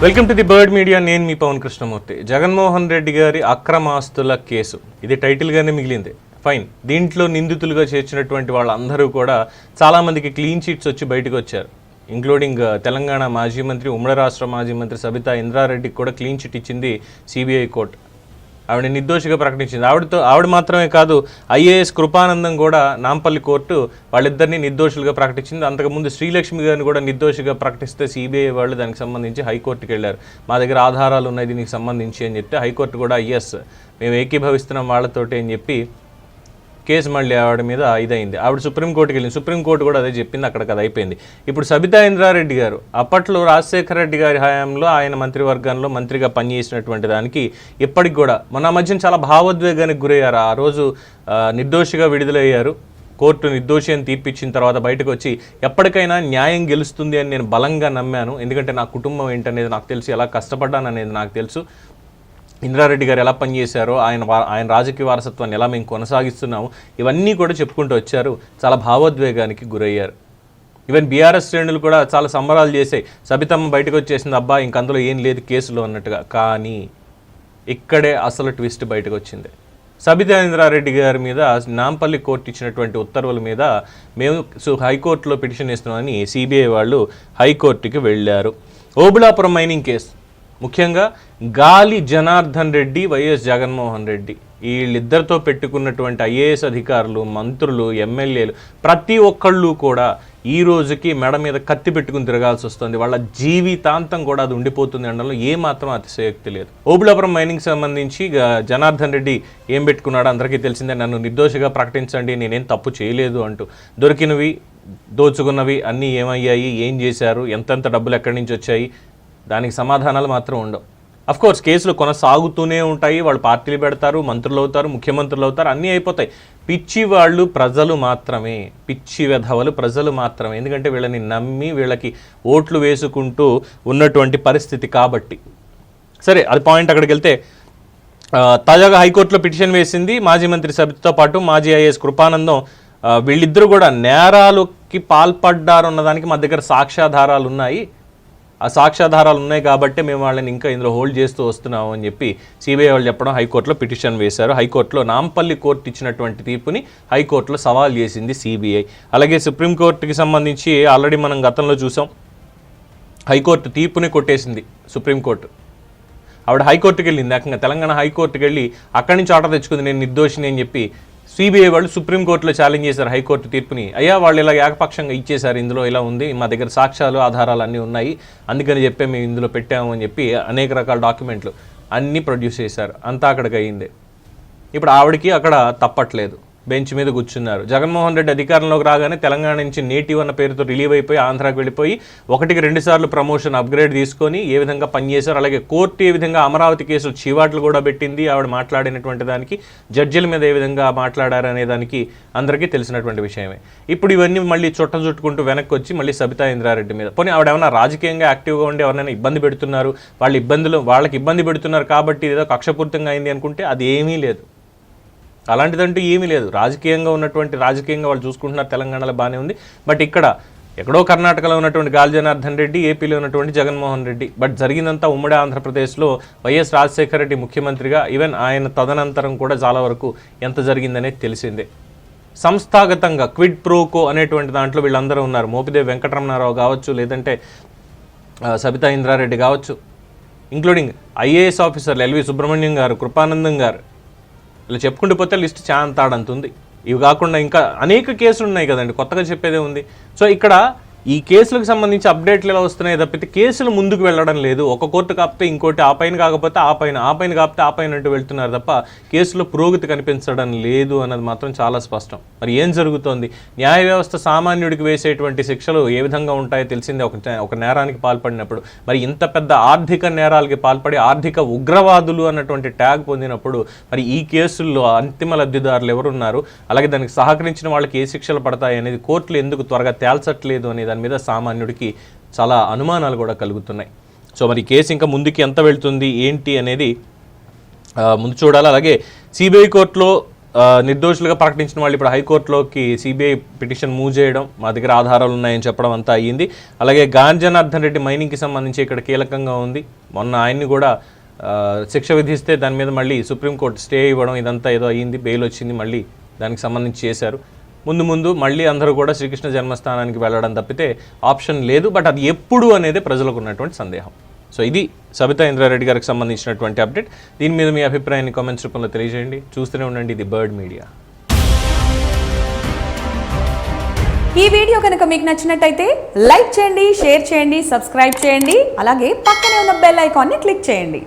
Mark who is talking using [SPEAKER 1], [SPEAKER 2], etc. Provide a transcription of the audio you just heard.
[SPEAKER 1] Welcome to the bird media. నేను మీ పవన్ కృష్ణమూర్తి. జగన్మోహన్ రెడ్డి గారి అక్రమాస్తుల కేసు. ఇది టైటిల్గానే మిగిలింది. ఫైన్ దీంట్లో నిందితులుగా చేర్చినటువంటి వాళ్ళందరూ కూడా చాలామందికి క్లీన్ చీట్స్ వచ్చి బయటకు వచ్చారు. ఇంక్లూడింగ్ uh, తెలంగాణ మాజీ మంత్రి ఉమ్మడి రాష్ట్ర మాజీ మంత్రి సబితా ఇంద్రారెడ్డికి కూడా క్లీన్ చిట్ ఇచ్చింది సిబిఐ కోర్టు ఆవిడ నిర్దోషిగా ప్రకటించింది. ఆవిడతో ఆవిడ మాత్రమే కాదు ఐఏఎస్ కృపానందం కూడా నాంపల్లి కోర్టు వాళ్ళిద్దరిని నిర్దోషులుగా ప్రకటించింది. అంతకుముందు శ్రీలక్ష్మి గారిని కూడా నిర్దోషిగా ప్రకటిస్తే సిబిఐ వాళ్ళు దానికి సంబంధించి హైకోర్టుకి వెళ్ళారు. మా దగ్గర ఆధారాలు ఉన్నాయి దీనికి సంబంధించి అని చెప్తే హైకోర్టు కూడా ఎస్ మేము ఏకీభవిస్తున్నాం వాళ్ళతోటి అని చెప్పి కేసు మళ్ళీ ఆవిడ మీద ఇదైంది. ఆవిడ సుప్రీంకోర్టుకి వెళ్ళింది. సుప్రీంకోర్టు కూడా అదే చెప్పింది అక్కడ అది అయిపోయింది. ఇప్పుడు సబితా ఇంద్రారెడ్డి గారు అప్పట్లో రాజశేఖర రెడ్డి గారి హయాంలో ఆయన మంత్రివర్గంలో మంత్రిగా పనిచేసినటువంటి దానికి ఇప్పటికి కూడా మొన్న మధ్యన చాలా భావోద్వేగానికి గురయ్యారు. ఆ రోజు నిర్దోషిగా విడుదలయ్యారు. కోర్టు నిర్దోషి అని తీర్పిచ్చిన తర్వాత బయటకు వచ్చి ఎప్పటికైనా న్యాయం గెలుస్తుంది అని నేను బలంగా నమ్మాను. ఎందుకంటే నా కుటుంబం ఏంటనేది నాకు తెలుసు ఎలా కష్టపడ్డాను అనేది నాకు తెలుసు. ఇంద్రారెడ్డి గారు ఎలా పనిచేశారో ఆయన ఆయన రాజకీయ వారసత్వాన్ని ఎలా మేము కొనసాగిస్తున్నాము ఇవన్నీ కూడా చెప్పుకుంటూ వచ్చారు. చాలా భావోద్వేగానికి గురయ్యారు. ఈవెన్ బీఆర్ఎస్ శ్రేణులు కూడా చాలా సంబరాలు చేసాయి సబితమ్మ బయటకు వచ్చేసింది అబ్బా ఇంక అందులో ఏం లేదు కేసులో అన్నట్టుగా. కానీ ఇక్కడే అసలు ట్విస్ట్ బయటకు వచ్చింది. సబితేంద్రారెడ్డి గారి మీద నాంపల్లి కోర్టు ఇచ్చినటువంటి ఉత్తర్వుల మీద మేము హైకోర్టులో పిటిషన్ ఇస్తున్నామని సిబిఐ వాళ్ళు హైకోర్టుకి వెళ్ళారు. Obulapuram mining case. ముఖ్యంగా గాలి జనార్దన్ రెడ్డి వైఎస్ జగన్మోహన్ రెడ్డి. వీళ్ళిద్దరితో పెట్టుకున్నటువంటి ఐఏఎస్ అధికారులు మంత్రులు ఎమ్మెల్యేలు ప్రతి ఒక్కళ్ళు కూడా ఈ రోజుకి మెడ మీద కత్తి పెట్టుకుని తిరగాల్సి వస్తుంది. వాళ్ళ జీవితాంతం కూడా అది ఉండిపోతుంది అనడంలో ఏమాత్రం అతిశయోక్తి లేదు. ఓబులాపురం మైనింగ్ సంబంధించి జనార్దన్ రెడ్డి ఏం పెట్టుకున్నాడో అందరికీ తెలిసిందే. నన్ను నిర్దోషిగా ప్రకటించండి నేనేం తప్పు చేయలేదు అంటూ. దొరికినవి దోచుకున్నవి అన్నీ ఏమయ్యాయి ఏం చేశారు ఎంతెంత డబ్బులు ఎక్కడి నుంచి వచ్చాయి దానికి సమాధానాలు మాత్రం ఉండవు. అఫ్ కోర్స్ కేసులు కొనసాగుతూనే ఉంటాయి. వాళ్ళు పార్టీలు పెడతారు మంత్రులు అవుతారు ముఖ్యమంత్రులు అవుతారు అన్నీ అయిపోతాయి. పిచ్చి వాళ్ళు ప్రజలు మాత్రమే. పిచ్చి వెధవలు ప్రజలు మాత్రమే. ఎందుకంటే వీళ్ళని నమ్మి వీళ్ళకి ఓట్లు వేసుకుంటూ ఉన్నటువంటి పరిస్థితి కాబట్టి. సరే అది పాయింట్ అక్కడికి వెళ్తే తాజాగా హైకోర్టులో పిటిషన్ వేసింది మాజీ మంత్రి సబితతో పాటు మాజీ ఐఏఎస్ కృపానందం. వీళ్ళిద్దరూ కూడా నేరాలకి పాల్పడ్డారు అన్నదానికి మా దగ్గర సాక్ష్యాధారాలు ఉన్నాయి ఆ సాక్ష్యాధారాలు ఉన్నాయి కాబట్టి మేము వాళ్ళని ఇంకా ఇందులో హోల్డ్ చేస్తూ వస్తున్నాము అని చెప్పి సిబిఐ వాళ్ళు చెప్పడం హైకోర్టులో పిటిషన్ వేశారు. హైకోర్టులో నాంపల్లి కోర్టు ఇచ్చినటువంటి తీర్పుని హైకోర్టులో సవాల్ చేసింది సిబిఐ అలాగే సుప్రీంకోర్టుకి సంబంధించి ఆల్రెడీ మనం గతంలో చూసాం. హైకోర్టు తీర్పుని కొట్టేసింది సుప్రీంకోర్టు ఆవిడ హైకోర్టుకి వెళ్ళింది ఏకంగా తెలంగాణ హైకోర్టుకి వెళ్ళి అక్కడి నుంచి ఆర్డర్ తెచ్చుకుంది. నేను నిర్దోషిని అని చెప్పి సిబిఐ వాళ్ళు సుప్రీంకోర్టులో ఛాలెంజ్ చేశారు హైకోర్టు తీర్పుని. అయ్యా వాళ్ళు ఇలా ఏకపక్షంగా ఇచ్చేశారు ఇందులో ఇలా ఉంది మా దగ్గర సాక్ష్యాలు ఆధారాలు అన్నీ ఉన్నాయి అందుకని చెప్పి మేము ఇందులో పెట్టాము అని చెప్పి అనేక రకాల డాక్యుమెంట్లు అన్నీ ప్రొడ్యూస్ చేశారు. అంతా అక్కడికి అయ్యింది ఇప్పుడు ఆవిడకి అక్కడ తప్పట్లేదు. బెంచ్ మీద కూర్చున్నారు. జగన్మోహన్ రెడ్డి అధికారంలోకి రాగానే తెలంగాణ నుంచి నేటివ్ అన్న పేరుతో రిలీవ్ అయిపోయి ఆంధ్రాకి వెళ్ళిపోయి ఒకటికి రెండు సార్లు ప్రమోషన్ అప్గ్రేడ్ తీసుకొని ఏ విధంగా పనిచేశారు అలాగే కోర్టు ఏ విధంగా అమరావతి కేసులు చీవాట్లు కూడా పెట్టింది ఆవిడ మాట్లాడినటువంటి దానికి జడ్జిల మీద ఏ విధంగా మాట్లాడారు అనే దానికి అందరికీ తెలిసినటువంటి విషయమే. ఇప్పుడు ఇవన్నీ మళ్ళీ చుట్ట చుట్టుకుంటూ వెనక్కి వచ్చి మళ్ళీ సబితా ఇంద్రారెడ్డి మీద. పోనీ ఆవిడ ఏమైనా రాజకీయంగా యాక్టివ్గా ఉండి ఎవరైనా ఇబ్బంది పెడుతున్నారు వాళ్ళ ఇబ్బందులు వాళ్ళకి ఇబ్బంది పెడుతున్నారు కాబట్టి ఏదో కక్షపూర్తంగా అయింది అనుకుంటే అది ఏమీ లేదు. అలాంటిదంటూ ఏమీ లేదు. రాజకీయంగా ఉన్నటువంటి రాజకీయంగా వాళ్ళు చూసుకుంటున్నారు తెలంగాణలో బాగానే ఉంది. బట్ ఇక్కడ ఎక్కడో కర్ణాటకలో ఉన్నటువంటి గాలి జనార్దన్ రెడ్డి ఏపీలో ఉన్నటువంటి జగన్మోహన్ రెడ్డి. బట్ జరిగిందంతా ఉమ్మడి ఆంధ్రప్రదేశ్లో వైఎస్ రాజశేఖర రెడ్డి ముఖ్యమంత్రిగా ఈవెన్ ఆయన తదనంతరం కూడా చాలా వరకు ఎంత జరిగిందనేది తెలిసిందే. సంస్థాగతంగా క్విడ్ ప్రోకో అనేటువంటి దాంట్లో వీళ్ళందరూ ఉన్నారు. మోపిదేవి వెంకటరమణారావు కావచ్చు లేదంటే సబితా ఇంద్రారెడ్డి కావచ్చు ఇంక్లూడింగ్ ఐఏఎస్ ఆఫీసర్లు ఎల్వి సుబ్రహ్మణ్యం గారు కృపానందం గారు. ఇలా చెప్పుకుంటూ పోతే లిస్ట్ చాలా ఉంది ఇవి కాకుండా ఇంకా అనేక కేసులు ఉన్నాయి కదండి కొత్తగా చెప్పేదే ఉంది. సో ఇక్కడ ఈ కేసులకు సంబంధించి అప్డేట్లు ఎలా వస్తున్నాయి తప్పితే కేసులు ముందుకు వెళ్ళడం లేదు. ఒక కోర్టు కాపితే ఇంకోటి ఆ పైన కాకపోతే ఆ పైన ఆ పైన కాకపోతే ఆ పైన అంటూ వెళ్తున్నారు తప్ప కేసులో పురోగతి కనిపించడం లేదు అన్నది మాత్రం చాలా స్పష్టం. మరి ఏం జరుగుతోంది? న్యాయ వ్యవస్థ సామాన్యుడికి వేసేటువంటి శిక్షలు ఏ విధంగా ఉంటాయో తెలిసిందే ఒక ఒక నేరానికి పాల్పడినప్పుడు. మరి ఇంత పెద్ద ఆర్థిక నేరాలకి పాల్పడి ఆర్థిక ఉగ్రవాదులు అన్నటువంటి ట్యాగ్ పొందినప్పుడు మరి ఈ కేసుల్లో అంతిమ లబ్ధిదారులు ఎవరున్నారు? అలాగే దానికి సహకరించిన వాళ్ళకి ఏ శిక్షలు పడతాయి అనేది కోర్టులు ఎందుకు త్వరగా తేల్చట్లేదు అనేది దాని మీద సామాన్యుడికి చాలా అనుమానాలు కూడా కలుగుతున్నాయి. సో మరి కేసు ఇంకా ముందుకి ఎంత వెళ్తుంది ఏంటి అనేది ముందు చూడాలి. అలాగే సిబిఐ కోర్టులో నిర్దోషులుగా ప్రకటించిన వాళ్ళు ఇప్పుడు హైకోర్టులోకి సిబిఐ పిటిషన్ మూవ్ చేయడం మా దగ్గర ఆధారాలు ఉన్నాయని చెప్పడం అంతా అయ్యింది. అలాగే గాంజనార్దన్ రెడ్డి మైనింగ్కి సంబంధించి ఇక్కడ కీలకంగా ఉంది. మొన్న ఆయన్ని కూడా శిక్ష విధిస్తే దాని మీద మళ్ళీ సుప్రీంకోర్టు స్టే ఇవ్వడం ఇదంతా ఏదో అయ్యింది బెయిల్ వచ్చింది మళ్ళీ దానికి సంబంధించి చేశారు. ముందు ముందు మళ్ళీ అందరూ కూడా శ్రీకృష్ణ జన్మస్థానానికి వెళ్ళడం తప్పితే ఆప్షన్ లేదు బట్ అది ఎప్పుడు అనేది ప్రజలకు ఉన్నటువంటి సందేహం. సో ఇది సబితా ఇంద్రారెడ్డి గారికి సంబంధించినటువంటి అప్డేట్. దీని మీద మీ అభిప్రాయాన్ని కామెంట్స్ రూపంలో తెలియజేయండి. చూస్తూనే ఉండండి ఇది బర్డ్ మీడియా.
[SPEAKER 2] ఈ వీడియో కనుక మీకు నచ్చినట్టయితే లైక్ చేయండి షేర్ చేయండి సబ్స్క్రైబ్ చేయండి. అలాగే పక్కనే ఉన్న బెల్ ఐకాన్ని క్లిక్ చేయండి.